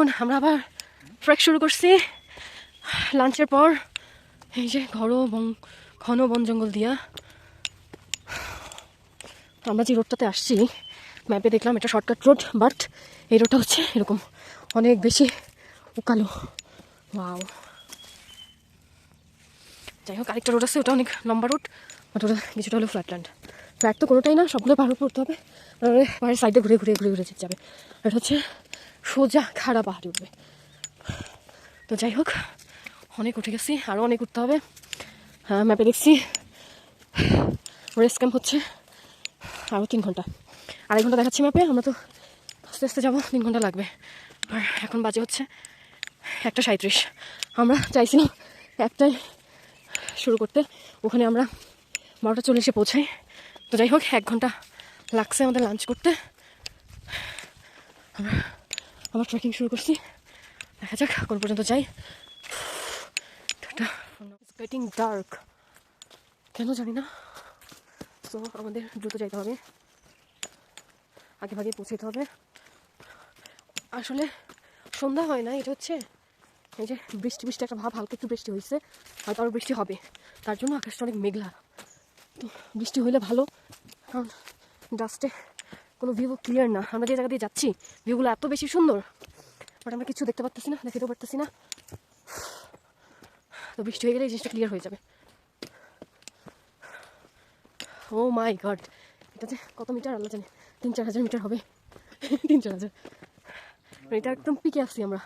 Afternoon আমরা আবার trek শুরু করছি। লাঞ্চের পর, এই যে ঘন বন ঘন বন জঙ্গল দিয়া। আমরা যে রোডটাতে আসছি ম্যাপে দেখলাম এটা শর্টকাট রোড বাট এই রোডটা হচ্ছে এরকম অনেক বেশি উকালো। ওয়াও যাই হোক, আরেকটা রোড আছে, ওটা অনেক লম্বা রোড বাট ওটা কিছুটা হলো ফ্ল্যাটল্যান্ড ফ্ল্যাট তো কোনোটাই না, সবগুলো পাহাড় উঠতে হবে। পাহাড়ের সাইডে ঘুরে ঘুরে ঘুরে ঘুরে যেতে যাবে। এটা হচ্ছে সোজা খাড়া পাহাড়ে উঠবে। তো যাই হোক, অনেক উঠে গেছি আরও অনেক উঠতে হবে। হ্যাঁ ম্যাপে দেখছি। রেস্ট ক্যাম্প হচ্ছে আরও তিন ঘণ্টা। আড়াই ঘণ্টা দেখাচ্ছি ম্যাপে, আমরা তো আস্তে আস্তে যাব, তিন ঘণ্টা লাগবে। আর এখন বাজে হচ্ছে একটা সাঁত্রিশ আমরা চাইছিলাম একটাই শুরু করতে, ওখানে আমরা বারোটা চল্লিশে পৌঁছাই। তো যাই হোক, এক ঘণ্টা লাগছে আমাদের লাঞ্চ করতে। আমরা আবার ট্রেকিং শুরু করছি। দেখা যাক কোন পর্যন্ত যাই। গেটিং ডার্ক কেন জানি না। তো আমাদের দ্রুত যাইতে হবে। আগে ভাগে পৌঁছাতে হবে। আসলে সন্ধ্যা হয় না, এটা হচ্ছে এই যে বৃষ্টি বৃষ্টি একটা ভাব, হালকা একটু বৃষ্টি হয়েছে হয়তো আরও বৃষ্টি হবে। তার জন্য আকাশটা অনেক মেঘলা। তো বৃষ্টি হলে ভালো। কারণ ডাস্টে কোনো ভিউ ক্লিয়ার না। আমরা যে জায়গা দিয়ে যাচ্ছি ভিউগুলো এত বেশি সুন্দর। বাট আমরা কিছু দেখতে পারতেছি না, দেখাতেও পারতেছি না। তো বৃষ্টি হয়ে গেলে এই জিনিসটা ক্লিয়ার হয়ে যাবে। ও মাই গড এটা যে কত মিটার? আল্লাহ জানে। তিন, চার হাজার মিটার হবে। তিন, চার হাজার। এটা একদম পিকে আসছি আমরা।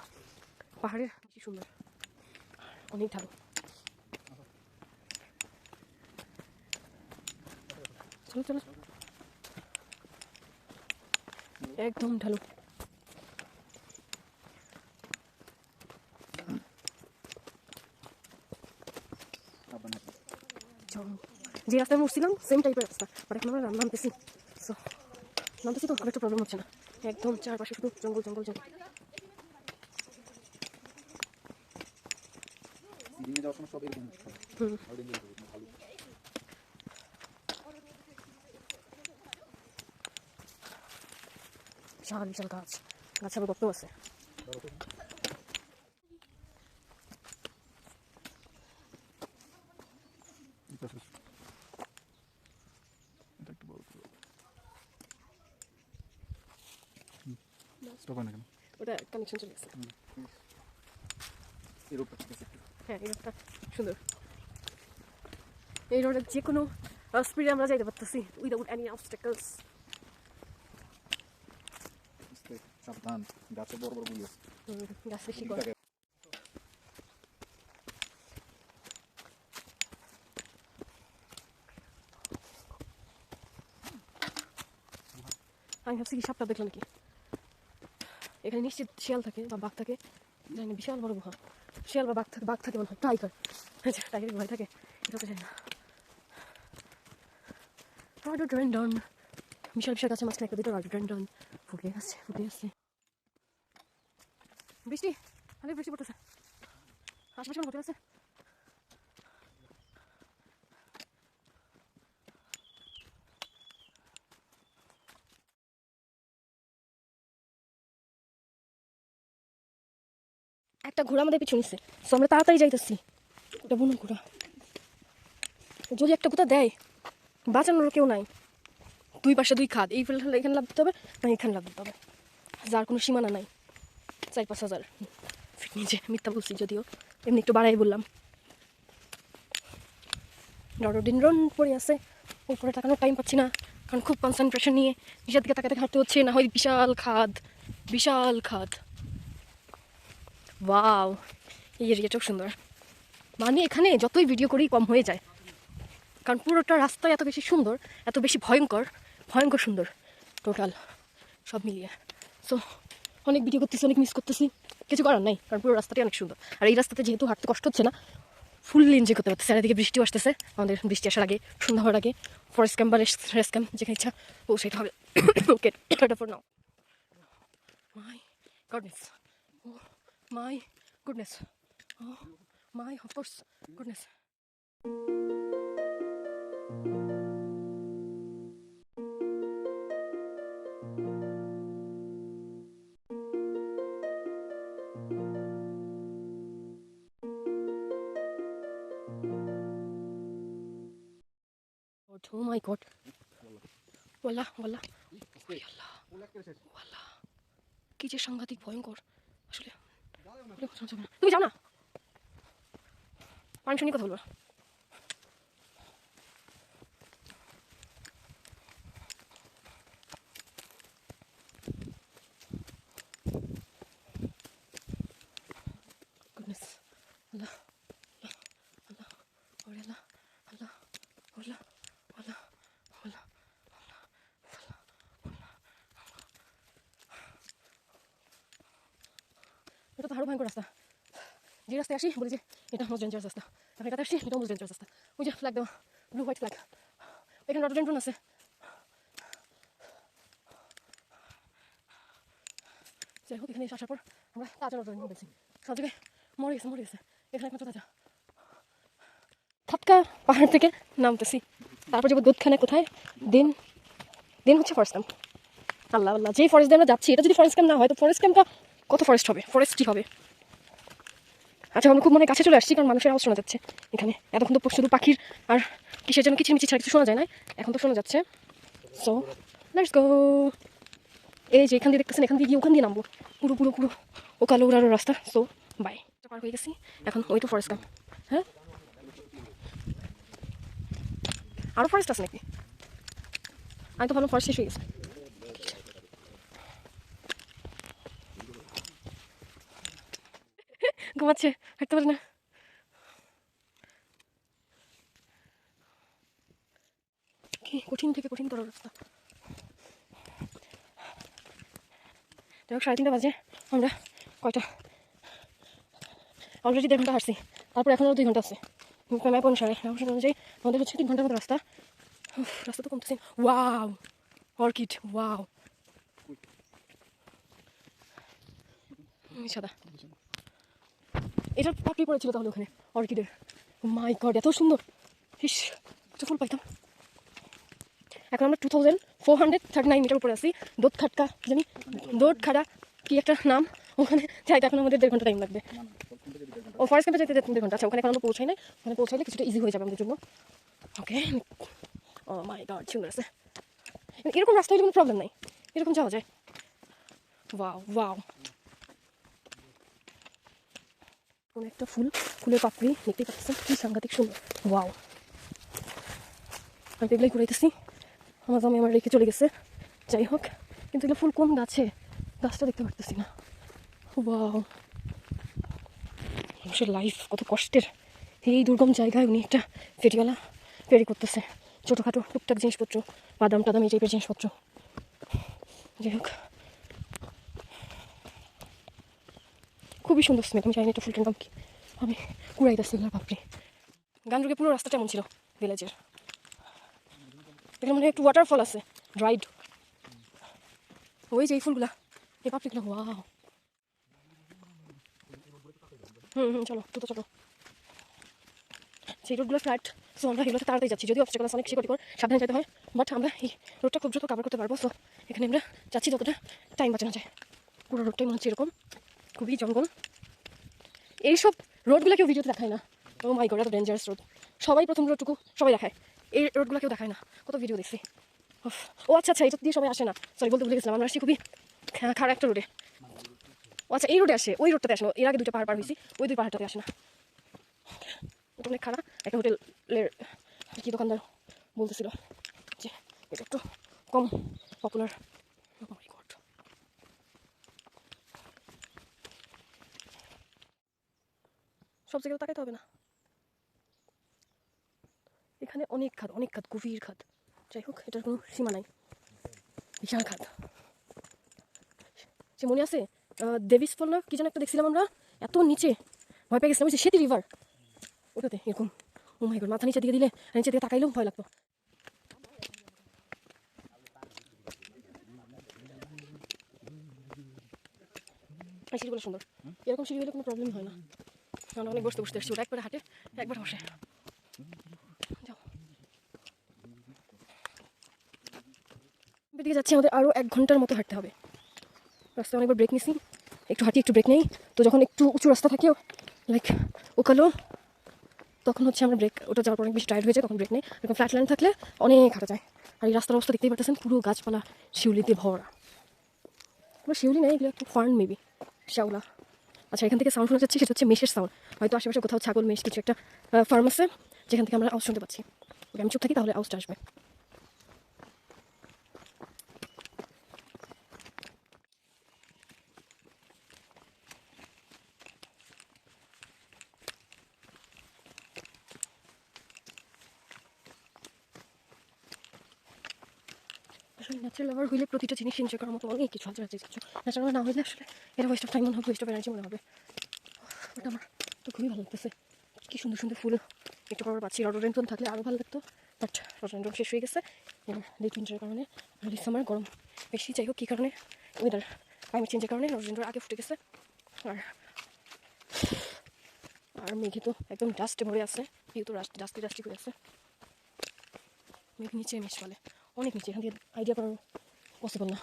পাহাড়ের কি সুন্দর। অনেক ভালো চলো চলো। একদম ঢালু। যে রাস্তায় আমরা উঠছিলাম সেম টাইপের রাস্তা। বাট এখন আমরা নামতেছি। সো নামতেছি তো খুব একটা প্রবলেম হচ্ছে না। একদম চারপাশে শুধু জঙ্গল জঙ্গল জঙ্গল। হুম। ভালো danger হবে, ভালো। বিশাল বিশাল গাছ। গাছে আবার গপ্ত আছে? ওটা কানেকশন চলে গেছে। হ্যাঁ সুন্দর। এই রোডে যে কোনো স্পিডে আমরা যাইতে পারতেছি উইদাউট এনি অবস্টেকলস আস্তে, সাবধান গাছে বড় বড় আমি ভাবছি কি সাপটা দেখলাম নাকি? এখানে নিশ্চিত শিয়াল থাকে বা বাঘ থাকে। জানি বিশাল বড় গুহা। শিয়াল বা বাঘ থাকে বাঘ থাকে মনে হয়। টাইগার। টাইগার ভয় থাকে। এটা তো জানি না। রডোড্রেন্ডন বিশাল বিশাল গাছের মাঝখানে একটা দুটো রডোড্রেন্ডন ফুটে আছে ফুটে আছে বৃষ্টি অনেক বৃষ্টি পড়তেছে আশেপাশে হোটেল আছে একটা ঘোড়া আমাদের পিছু নিচ্ছে। সো আমরা তাড়াতাড়ি যাইতেছি। ওটা বুনো ঘোড়া। যদি একটা কোথা দেয়, বাঁচানোর কেউ নাই। দুই পাশে দুই খাদ, এই ফেলে এখানে লাভ দিতে হবে না এখানে লাভ দিতে হবে। যার কোনো সীমানা নাই, চার পাঁচ হাজার। নিচে, মিথ্যা বলছি যদিও, এমনি একটু বাড়াই বললাম। রডোডিন রন পড়ে আছে, উপরে তাকানোর টাইম পাচ্ছি না, কারণ খুব কনসেন্ট্রেশন নিয়ে, নিচের দিকে তাকাতে হাঁটতে হচ্ছে না, হয় বিশাল খাদ বিশাল খাদ। ওয়াও এই এরিয়াটাও সুন্দর। মানে এখানে যতই ভিডিও করি কম হয়ে যায়, কারণ পুরোটা রাস্তা এত বেশি সুন্দর, এত বেশি ভয়ঙ্কর ভয়ঙ্কর সুন্দর টোটাল সব মিলিয়ে। সো অনেক ভিডিও করতেছি, অনেক মিস করতেছি। কিছু করার নাই, কারণ পুরো রাস্তাটি অনেক সুন্দর। আর এই রাস্তাতে যেহেতু হাঁটতে কষ্ট হচ্ছে না ফুললি এনজয় করতে পারতেছে। চারিদিকে বৃষ্টিও আসতেছে, আমাদের বৃষ্টি আসার আগে, সন্ধ্যা হওয়ার আগে। ফরেস্ট ক্যাম্প বা রেস্ট ক্যাম্প যেখানে ইচ্ছা ও সেটা হবে। ওকে এটা for now my goodness oh my goodness oh my of course goodness oh my god ওরে আল্লাহ ওয়াল্লাহ কি যে সাংঘাতিক ভয়ঙ্কর। আসলে। তুমি যাও না। পারমিশন নিয়ে কথা বলব goodness Allah Allah Allah ওরে আল্লাহ আল্লাহ আল্লাহ আল্লাহ আল্লাহ এটা তো আরও ভয়ঙ্কর রাস্তা। যে রাস্তায় আসি, বলি যে, এটা মোস্ট ডেঞ্জারাস রাস্তা। আমি এটাতে আসি এটা মোস্ট ডেঞ্জারাস রাস্তা। ওই যে ফ্ল্যাগ দেওয়া ব্লু হোয়াইট ফ্ল্যাগ এখানে রডোডেন্ড্রন আছে। যাই হোক, এখানে আসার পর আমরা তাজা রডোডেন্ড্রন দেখছি সব জায়গায় মরে গেছে মরে গেছে। এখানে একমাত্র তাজা। খাটকা পাহাড় থেকে নামতেছি। তারপর যাব দুধখানে কোথায়? দিন দিন হচ্ছে ফরেস্ট ক্যাম্প আল্লাহ আল্লাহ, যেই ফরেস্ট আমরা যাচ্ছি, এটা যদি ফরেস্ট ক্যাম্প না হয়, তো ফরেস্ট ক্যাম্পটা কত ফরেস্ট হবে? ফরেস্টই হবে? আচ্ছা আমরা খুব মনে কাছে চলে আসছি, কারণ মানুষের আওয়াজ শোনা যাচ্ছে এখানে। এতক্ষণ তো শুধু পাখির আর কিসের যেন কিচিরমিচির ছাড়া কিছু শোনা যায় না, এখন তো শোনা যাচ্ছে। সো লেটস গো এই যে, এখান দিয়ে দেখতেছেন, এখান দিয়ে গিয়ে ওখান দিয়ে নামবো। পুরো পুরো পুরো, ও কালো উড়ারও রাস্তা। সো বাই পার হয়ে গেছি। এখন ওই তো ফরেস্ট ক্যাম্প হ্যাঁ? আরও ফরেস্ট আছে নাকি? আমি তো ভালো ফরেস্ট শেষ হয়ে গেছে। ঘুমাচ্ছে হাঁটতে পারে না কঠিন থেকে কঠিনতর রাস্তা যাই হোক সাড়ে তিনটা বাজে আমরা কয়টা অলরেডি দেড় ঘণ্টা হাঁটছি তারপর এখন আরও দুই ঘণ্টা আছে ম্যাপ অনুসারে ম্যাপ অনুযায়ী আমাদের হচ্ছে তিন ঘণ্টার মতো রাস্তা রাস্তা তো কমতেছে ওয়াও অর্কিড ওয়াও সাদা এটার পাপড়ি পড়েছিল তাহলে ওখানে, অর্কিডের। মাই গড এত সুন্দর। ইস ফুল পাইতাম। এখন আমরা two thousand four hundred thirty nine meter উপরে আছি। দোদ খাটকা জানি? দোদ খাড়া কি একটা নাম? ওখানে যাইতে এখন আমাদের দেড় ঘণ্টা টাইম লাগবে। ও ফরেস্ট ক্যাম্পে যেতে দেড় ঘণ্টা আচ্ছা ওখানে এখন আমরা পৌঁছাই নাই। ওখানে পৌঁছাইলে কিছুটা ইজি হয়ে যাবে আমাদের জন্য। ওকে ও মাই গড সুন্দর আছে এরকম রাস্তা হলে কোনো প্রবলেম নাই। এরকম যাওয়া যায়। ওয়াও ওয়াও কোনো একটা ফুল, ফুলের পাপড়ি দেখতেই পাচ্ছেন কি সাংঘাতিক সুন্দর। ওয়াও। আমি এগুলোই ঘুরাইতেছি। আমার জামাই আমার রেখে চলে গেছে। যাই হোক, কিন্তু এগুলো ফুল কোন গাছে? গাছটা দেখতে পারতেছি না। ওয়াও। মানুষের লাইফ কত কষ্টের। এই দুর্গম জায়গায় উনি একটা ফেরিওয়ালা ফেরি করতেছে। ছোটোখাটো টুকটাক জিনিসপত্র বাদাম টাদাম এই টাইপের জিনিসপত্র। যাই হোক খুবই সুন্দর স্মেল আমি জানি না এটা ফুলটার নাম কি আমি কুড়াইতেছি এগুলোর পাপড়ি। গানরুকে পুরো রাস্তাটা এমন ছিল ভিলেজের এখানে মনে একটু ওয়াটারফল আছে ড্রাইড ওই যে এই ফুলগুলা, এই পাপড়িগুলো ওয়াও হুম হুম, চলো, দ্রুত চলো। সেই রোডগুলো ফ্ল্যাট সো আমরা এগুলোতে তাড়াতাড়ি যাচ্ছি, যদিও আছে অনেক করে সাবধানে যেতে হয় বাট আমরা এই রোডটা খুব দ্রুত কভার করতে পারব সো এখানে আমরা যাচ্ছি, যতটা টাইম বাঁচানো যায়। পুরো রোডটাই মনে হচ্ছে এরকম। খুবই জঙ্গল। এইসব রোডগুলো কেউ ভিডিওতে দেখায় না। ও মাই গড এত ডেঞ্জারাস রোড সবাই প্রথম রোডটুকু সবাই দেখায়। এই রোডগুলো কেউ দেখায় না। কত ভিডিও দেখছি। ও আচ্ছা আচ্ছা এটা দিয়ে সবাই আসে না। সরি বলতে ভুলে গেছিলাম, আমরা খুবই খারাপ একটা রোডে ও আচ্ছা এই রোডে আসে, ওই রোডটাতে আসে না। এর আগে দুটো পাহাড় পার হয়েছি, ওই দুই পাহাড়টাতে আসে না। ওটা অনেক খারাপ একটা হোটেলের কি দোকানদার বলতেছিল যে, এটা একটু কম পপুলার সব জায়গায় তাকাইতে হবে না। এখানে অনেক খাদ অনেক খাদ, গভীর খাদ। যাই হোক, এটার কোনো সীমা নাই। বিশাল খাদ। সে মনে আছে দেবিস ফল না, কি যেন একটা দেখছিলাম আমরা? এত নিচে, ভয় পেয়ে গেছিলাম সেতী রিভার ওটাতে, এরকম। ও মাই গড মাথা নিচে দিকে দিলে নিচে দিকে তাকাইলেও ভয় লাগতো। সিঁড়িগুলো সুন্দর। এরকম সিঁড়ি হলে কোনো প্রবলেম হয় না। আমরা অনেক বসতে বসতে এসছি ওটা একবারে হাঁটে একবার বসে যাও এদিকে যাচ্ছি আমাদের আরও এক ঘণ্টার মতো হাঁটতে হবে রাস্তায় অনেকবার ব্রেক নিছি একটু হাঁটি একটু ব্রেক নেই তো যখন একটু উঁচু রাস্তা থাকে লাইক ওকালো তখন হচ্ছে আমরা ব্রেক ওটা যাওয়ার অনেক বেশি টায়ার্ড হয়ে যায় তখন ব্রেক নেই এরকম ফ্ল্যাট ল্যান্ড থাকলে অনেক হাঁটা যায় আর এই রাস্তার অবস্থা দেখতেই পাচ্ছেন পুরো গাছপালা শিউলিতে ভরা শিউলি নেই এগুলো একটু ফার্ন মেবি শ্যাওলা আচ্ছা এখান থেকে সাউন্ড শোনা যাচ্ছে, সেটা হচ্ছে মেশের সাউন্ড হয়তো আশেপাশে কোথাও ছাগল, মেশ, কিছু একটা ফার্মাসে যেখান থেকে আমরা আওয়াজ শুনতে পাচ্ছি। আমি চুপ থাকি, তাহলে আওয়াজটা আসবে। আসলে ন্যাচারাল লাভার হইলে প্রতিটা জিনিস এনজয় করার মতো অনেক কিছু আছে কিছু। ন্যাচারাল না হইলে আসলে এটা ওয়েস্ট অফ টাইম মনে হবে ওয়েস্ট অফ এনার্জি মনে হবে। আমার তো খুবই ভালো লাগতেছে। কি সুন্দর সুন্দর ফুল। একটু পর পাচ্ছি রডোডেন্টন থাকলে আরও ভালো লাগতো। বাট রডোডেন্টন শেষ হয়ে গেছে। উইন্টারের কারণে। সামার গরম বেশি। যাই হোক, কী কারণে? ওয়েদার ক্লাইমেট চেঞ্জের কারণে রডোডেন্টন আগে ফুটে গেছে। আর আর মেঘে তো একদম ডাস্টে ভরে আছে। ভিউ তো ডাস্টি ডাস্টি করে আছে। মেঘ নিচে মেশ ফেলে। অনেক নিচে, এখান থেকে আইডিয়া করার পসিবল না।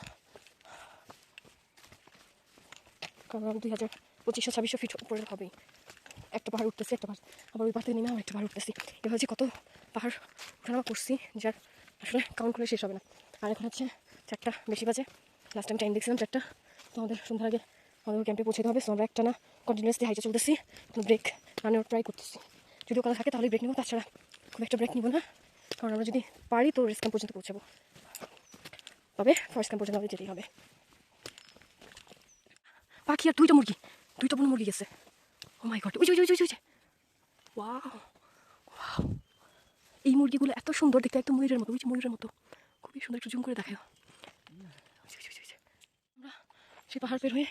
কারণ দুই হাজার পঁচিশশো, ছাব্বিশশো ফিট উপরে হবেই একটা পাহাড় উঠতেছি, একটা পাহাড়। আবার ওই পাহাড় থেকে নেমে আবার একটা পাহাড় উঠতেছি। এবার যে কত পাহাড় ওঠানামা করছি, যার আসলে কাউন্ট করে শেষ হবে না। আর এখন হচ্ছে চারটা, বেশি বাজে। লাস্ট টাইম টাইম দেখছিলাম চারটা। তো আমাদের সন্ধ্যার আগে আমাদের ক্যাম্পে পৌঁছতে হবে। সো আমরা একটা না কন্টিনিউসলি হাইটে চলতেছি ব্রেক না ট্রাই করতেছি। যদি ওখানে থাকে তাহলে ব্রেক নেব, তাছাড়া খুব একটা ব্রেক নিব না। কারণ আমরা যদি পারি তো রেস ক্যাম্প পর্যন্ত পৌঁছাবো। তবে ফার্স্ট ক্যাম্প পর্যন্ত আমাদের যেতেই হবে। পাখি, আর দুইটা মুরগি। দুইটা বড় মুরগি গেছে। ও মাই গড ওই ওই ওই ওই এই মুরগিগুলো এত সুন্দর দেখতে একদম ময়ূরের মতো, ওই যে ময়ূরের মতো। খুবই সুন্দর, একটু জুম করে দেখায়। আমরা সেই পাহাড় পের হয়ে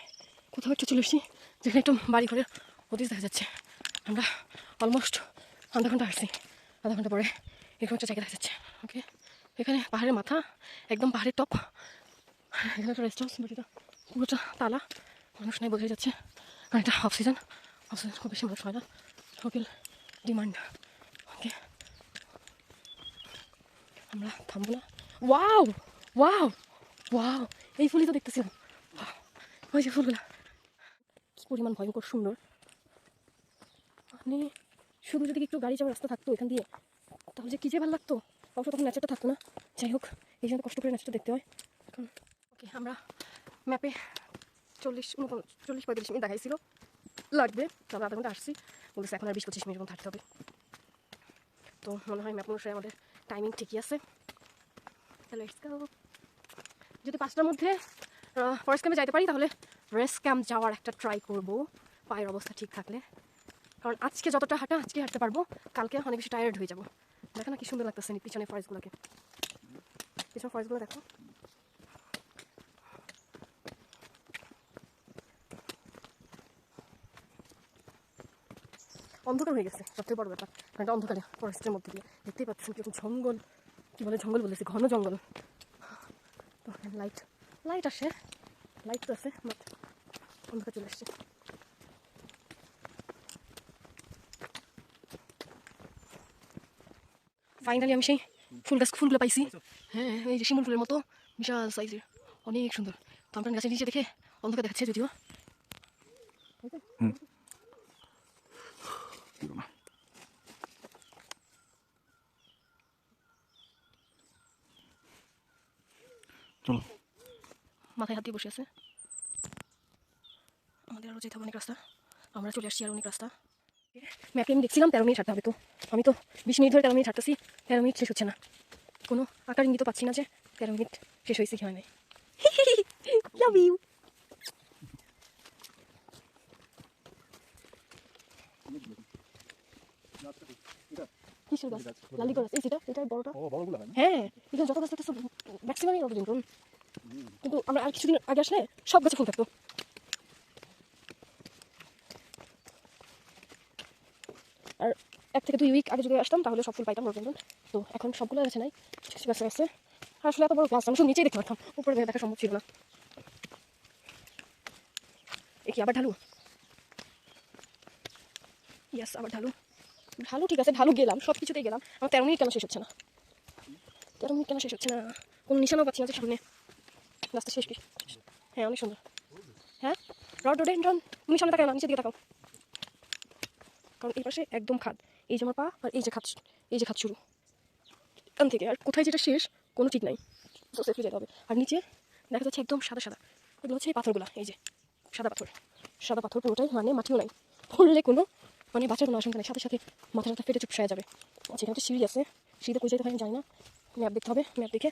কোথাও একটু চলে এসেছি, যেখানে একটু বাড়ি ঘরের অতীত দেখা যাচ্ছে। আমরা অলমোস্ট আধা ঘণ্টা আসছি আধা ঘণ্টা পরে এরকম একটা জায়গা দেখা যাচ্ছে ওকে এখানে পাহাড়ের মাথা, একদম পাহাড়ের টপ এখানে একটা রেস্ট হাউস বাট পুরোটা তালা, মানুষ নাই বোঝাই যাচ্ছে। কারণ এটা অফ সিজন অফ সিজন খুব বেশি মানুষ হয় না। হোটেল ডিমান্ড ওকে আমরা থামবো না। ওয়াও ওয়াও ওয়াও এই ফুলই তো দেখতেছিলাম! ওই যে ফুলগুলা। কি পরিমাণ ভয়ঙ্কর সুন্দর। মানে শুধু যদি একটু গাড়ি যাওয়ার রাস্তা থাকতো এখান দিয়ে। তাহলে কী যে ভালো লাগতো? অবশ্য তখন ন্যাচারটা থাকতো না। যাই হোক, এই জন্য কষ্ট করে ন্যাচারটা দেখতে হয়। এখন ওকে আমরা ম্যাপে চল্লিশ চল্লিশ পঁয়তাল্লিশ মিনিট দেখাইছিল। লাগবে, তারপর আধা ঘণ্টা আসছি। বলতেছে এখন আর বিশ, পঁচিশ মিনিট মতো থাকতে হবে। তো মনে হয় ম্যাপ অনুসারে আমাদের টাইমিং ঠিকই আছে। তাহলে যদি পাঁচটার মধ্যে ফরেস্ট ক্যাম্পে যাইতে পারি, তাহলে রেস্ট ক্যাম্প যাওয়ার একটা ট্রাই করব। পায়ের অবস্থা ঠিক থাকলে। কারণ আজকে যতটা হাঁটা, আজকে হাঁটতে পারব। কালকে অনেক বেশি টায়ার্ড হয়ে যাব। দেখো না কি সুন্দর লাগতেছে পিছনে ফরেস্টগুলোকে পিছনে ফরেস্টগুলো দেখো অন্ধকার হয়ে গেছে সবথেকে বড় ব্যাপার কারণ এটা অন্ধকারে ফরেস্টের মধ্যে দিয়ে দেখতেই পাচ্ছেন কীরকম জঙ্গল কী বলে জঙ্গল বলেছি ঘন জঙ্গল তো লাইট লাইট আসে লাইট তো আছে বাট অন্ধকার চলে আসছে ফাইনালি আমি সেই ফুল গাছ ফুলগুলো পাইছি। হ্যাঁ এই যে শিমুল ফুলের মতো বিশাল সাইজের অনেক সুন্দর। তো আমরা গাছের নিচে দেখে অন্ধকার দেখাচ্ছে যদিও। চলো। মাথায় হাত দিয়ে বসে আছে। আমাদের আরও যেতে হবে অনেক রাস্তা। আমরা চলে আসছি আর অনেক রাস্তা। ম্যাপে আমি দেখছিলাম তেরো মিনিট হাঁটতে হবে তো। আমি তো বিশ মিনিট ধরে তেরো মিনিট হাঁটতেছি। তেরো মিনিট শেষ হচ্ছে না। কোনো আকার ইঙ্গিত পাচ্ছি না যে তেরো মিনিট শেষ হয়েছে কি হয় নাই। লাভ ইউ কিসের গাছ? লালি গাছ। এই যেটা এটা বড়টা? ও বড়গুলো হয় না? এখানে যত গাছ থাকতেছে ম্যাক্সিমামই রডোডেন্ড্রন কিন্তু আমরা আর কিছুদিন আগে আসলে সব গাছে ফুল থাকতো আর এক থেকে দুই উইক আগে যদি আসতাম, তাহলে সব ফুল পাইতাম রডোডেন্ড্রন তো এখন সবগুলো গাছে নাই। কিছু গাছে আছে। আর আসলে এত বড় গাছ, আমি শুধু নিচেই দেখতে পারতাম। উপরে দেখা সম্ভব ছিল না। এ কি, আবার ঢালু? ইয়াস আবার ঢালু। ঢালু ঠিক আছে, ঢালু গেলাম সব কিছুতেই গেলাম। আমার তেরো মিনিট কেন শেষ হচ্ছে না? তেরো মিনিট কেন শেষ হচ্ছে না? কোনো নিশানাও পাচ্ছি না সামনে। রাস্তা শেষ কি হ্যাঁ অনেক সুন্দর। হ্যাঁ? রড রোডেন্ড্রন তুমি সামনে না, নিচের দিকে তাকাও। কারণ এই পাশে একদম খাদ। এই যে আমার পা আর এই যে খাত এই যে খাত শুরু এখান থেকে আর কোথায় যেটা শেষ, কোনো ঠিক নাই। সেফলি যেতে হবে। আর নিচে দেখা যাচ্ছে একদম সাদা সাদা। এগুলো হচ্ছে এই পাথরগুলো, এই যে সাদা পাথর। সাদা পাথর পুরোটাই মানে মাটিও নাই। পড়লে কোনো মানে বাঁচার কোনো আশঙ্কা নেই। সাথে সাথে মাথা টাথা ফেটে চুপসায় যাবে। আচ্ছা এখানে সিঁড়ি আছে। সিঁড়িতে কোথায় যেতে হয় জানি না। ম্যাপ দেখতে হবে, ম্যাপ দেখে।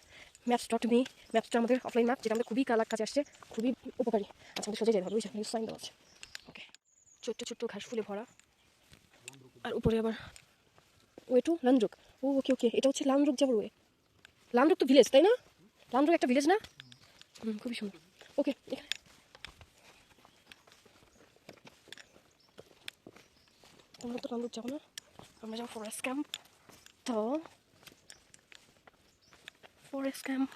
ম্যাপস ডট মি ম্যাপসটা আমাদের অফলাইন ম্যাপ যেটা আমাদের খুবই কালার কাছে আসছে, খুবই উপকারী। আচ্ছা আমাদের সোজা যেতে হবে। বুঝছেন সাইন দেওয়া আছে। ওকে ছোট্ট ছোট্ট ঘাস ফুলে ভরা। আর উপরে আবার ওয়ে টু লানরুক ও, ওকে ওকে, এটা হচ্ছে লানরুক যাবার ওয়ে লানরুক তো ভিলেজ তাই না? লানরুক একটা ভিলেজ না? খুবই সুন্দর। ওকে, এখানে। আমরা তো লানরুক যাব না? আমরা যাব ফরেস্ট ক্যাম্প তো ফরেস্ট ক্যাম্প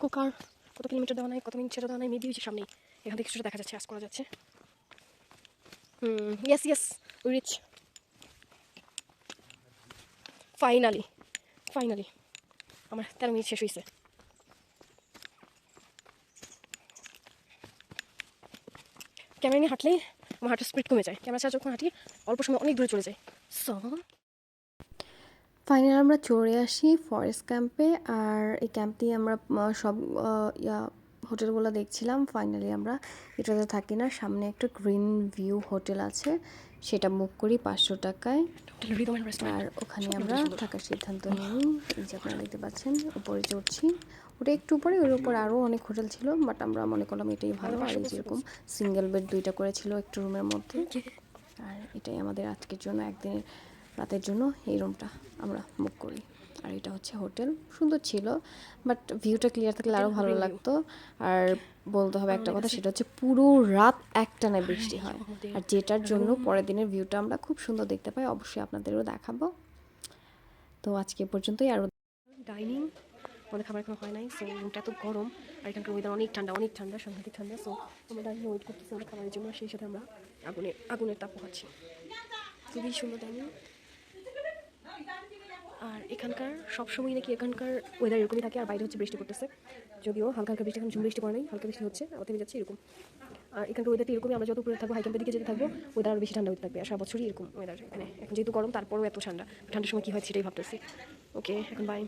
কুকার কত কিলোমিটার দেওয়া নাই, কত মিনিট ছেড়ে দেওয়া নাই মেবি সামনেই। এখান থেকে কিছুটা দেখা যাচ্ছে, আজ করা যাচ্ছে। হুম yes yes reach finally finally আমার তেরো মিনিট শেষ হয়েছে ক্যামেরা নিয়ে হাঁটলেই আমার হাঁটার স্পিড কমে যায়। ক্যামেরা ছাড়া যখন হাঁটি, অল্প সময় অনেক দূরে চলে যায়। সো ফাইনালি আমরা চলে আসি ফরেস্ট ক্যাম্পে আর এই ক্যাম্প দিয়ে আমরা সব হোটেলগুলো দেখছিলাম ফাইনালি আমরা এটাতে থাকি না সামনে একটা গ্রিন ভিউ হোটেল আছে সেটা বুক করি পাঁচশো টাকায়। আর ওখানে আমরা থাকার সিদ্ধান্ত নিই এই যে আপনারা দেখতে পাচ্ছেন উপরে চড়ছি। ওটা একটু উপরে ওর উপর আরও অনেক হোটেল ছিল বাট আমরা মনে করলাম এটাই ভালো আর এই যেরকম সিঙ্গেল বেড দুইটা করেছিল একটু রুমের মধ্যে। আর এটাই আমাদের আজকের জন্য একদিনের রাতের জন্য এই রুমটা আমরা বুক করি। আর এটা হচ্ছে হোটেল। সুন্দর ছিল বাট ভিউটা ক্লিয়ার থাকলে আরও ভালো লাগতো। আর বলতে হবে একটা কথা সেটা হচ্ছে পুরো রাত একটা একটানা বৃষ্টি হয়। আর যেটার জন্য পরের দিনের ভিউটা আমরা খুব সুন্দর দেখতে পাই অবশ্যই আপনাদেরও দেখাবো। তো আজকে পর্যন্তই আর ডাইনিং আমাদের খাবার খাওয়া হয় নাই সো রুমটা এত গরম আর এখানকার ওয়েদার অনেক ঠান্ডা অনেক ঠান্ডা সাংঘাতিক ঠান্ডা সো আমরা ডাইনিং ওয়েট করতেছি আমরা খাবারের জন্য সেই সাথে আমরা আগুনে আগুনের তাপ খাচ্ছি। খুবই সুন্দর ডাইনিং আর এখানকার সবসময় নাকি এখানকার ওয়েদার এরকমই থাকে, আর বাইরে হচ্ছে বৃষ্টি পড়তেছে। যদিও হালকা হালকা বৃষ্টি, এখন ঝুম বৃষ্টি পড়ে নাই হালকা বৃষ্টি হচ্ছে, আবার থেকে যাচ্ছে এরকম। আর এখানকার ওয়েদার এরকমই, আমরা যত উপরে থাকব হাই ক্যাম্পের দিকে যেতে থাকব ওয়েদার আরও বেশি ঠান্ডা হতে থাকবে। আর সারা বছরই এরকম ওয়েদার এখানে। এখন যেহেতু গরম, তারপরও এত ঠান্ডা। ঠান্ডার সময় কী হয় সেটাই ভাবতেছি। ওকে এখন বাই